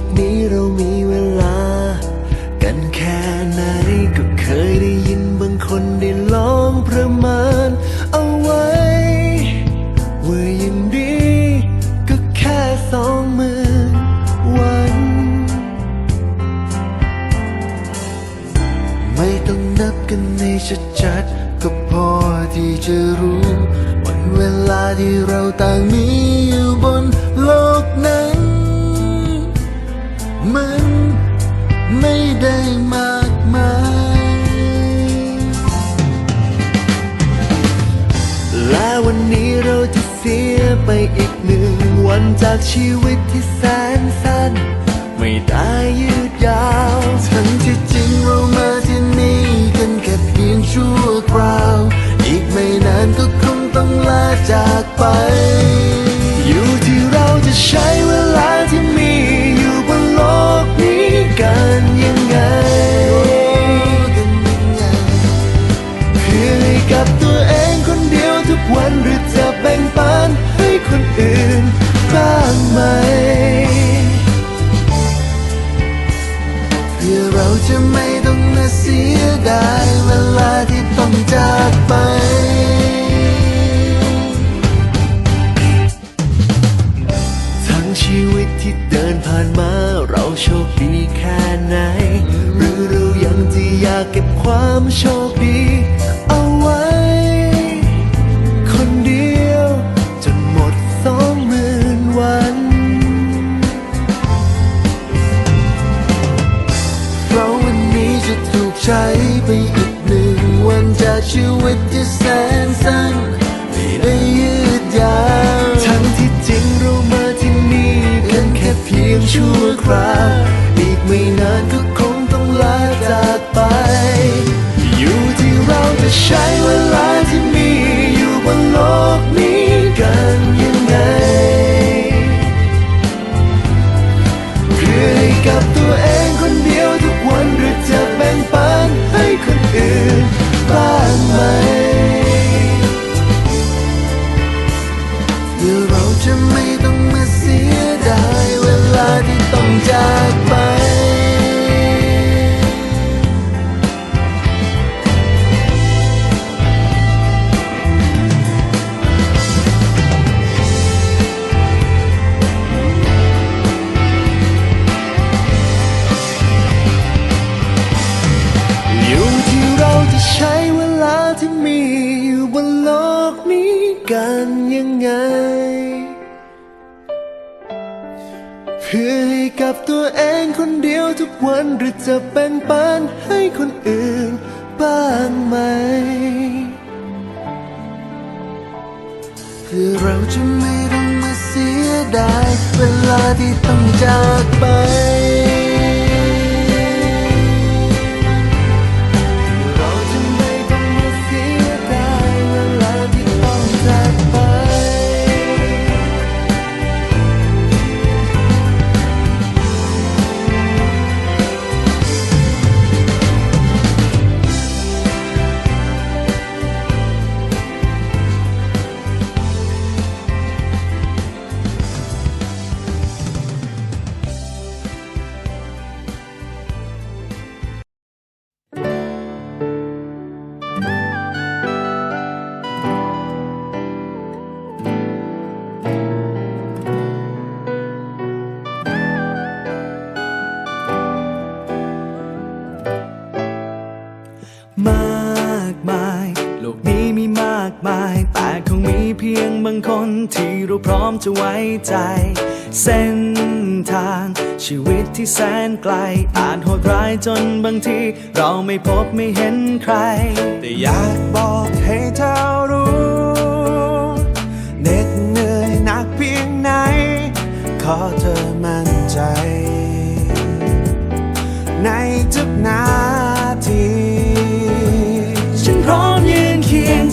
ตนี้เรามีเวลา กันแค่ไหนก็เคยได้ยินบางคนได้ลองประมาณเอาไว้ ว่ายังดีก็แค่สองหมื่นวัน ไม่ต้องนับกันในชัดๆก็พอที่จะรู้วันเวลาที่เราต่างมีอยู่บนโลกนั้น มันไม่ได้มากมาย และวันนี้เราจะเสียไปอีกหนึ่งวันจากชีวิตที่แสนสั้น ไม่ได้ยืดยาว ทั้งที่จริงเรามาที่นี่กันแค่เพียงชั่วคราว อีกไม่นานก็คงต้องลาจากไป สี พื่อเราจะไม่ต้องมาเสียดายเวลาที่ต้องจากไป พื่อให้กับตัวเองคนเดียวทุกวันหรือจะแบ่งปันให้คนอื่นบ้างไหม เพื่อเราจะไม่ต้องมาเสียดายเวลาที่ต้องจากไป จะไว้ใจ เส้นทางชีวิตที่แสนไกล อาจโหดร้ายจนบางที เราไม่พบไม่เห็นใคร แต่อยากบอกให้เธอรู้เหน็ดเหนื่อยหนักเพียงไหน ขอเธอมั่นใจ ในทุกนา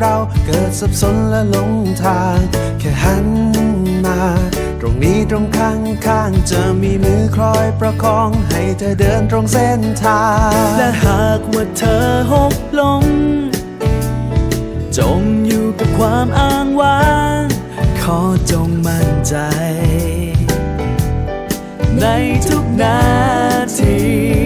เราเกิดสับสนและหลงทาง แค่หันมา ตรงนี้ตรงข้างข้างๆจะมีมือคอยประคอง ให้เธอเดินตรงเส้นทาง และหากว่าเธอหกลง จมอยู่กับความอ้างว้าง ขอจงมั่นใจ ในทุกนาที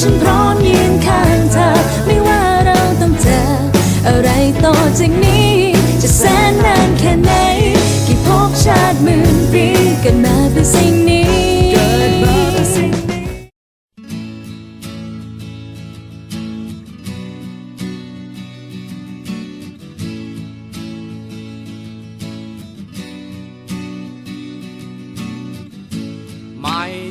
ฉันพร้อมยืนข้างเธอ ไม่ว่าเราต้องเจอ อะไรต่อจากนี้ จะแสนนานแค่ไหน กี่ภพชาติหมื่นปีกันมาเป็นสิ่ง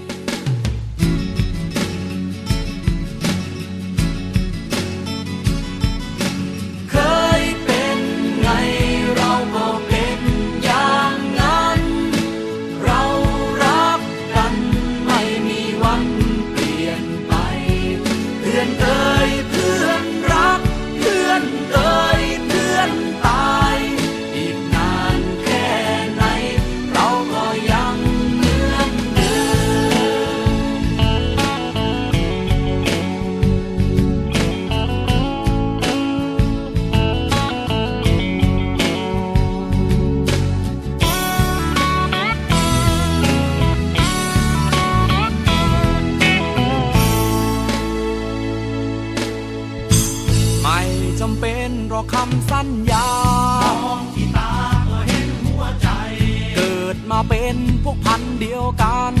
เป็นพวกพันเดียวกัน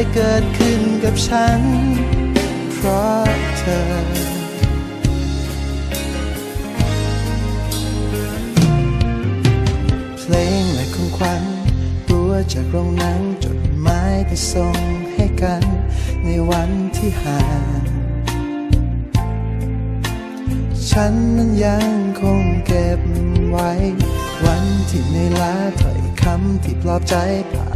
ยเกิดขึ้นกับฉัน เพราะเธอ เพลงและของขวัญตัวจากโรงหนังจดหมายที่ส่งให้กัน ในวันที่ห่างฉันนั้นยังคงเก็บไว้ วันที่ในอยล้าถ้อยคำที่ปลอบใจภาพ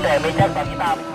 อยู่ข้างๆเหมือนวันที่เราเคยเดินข้าม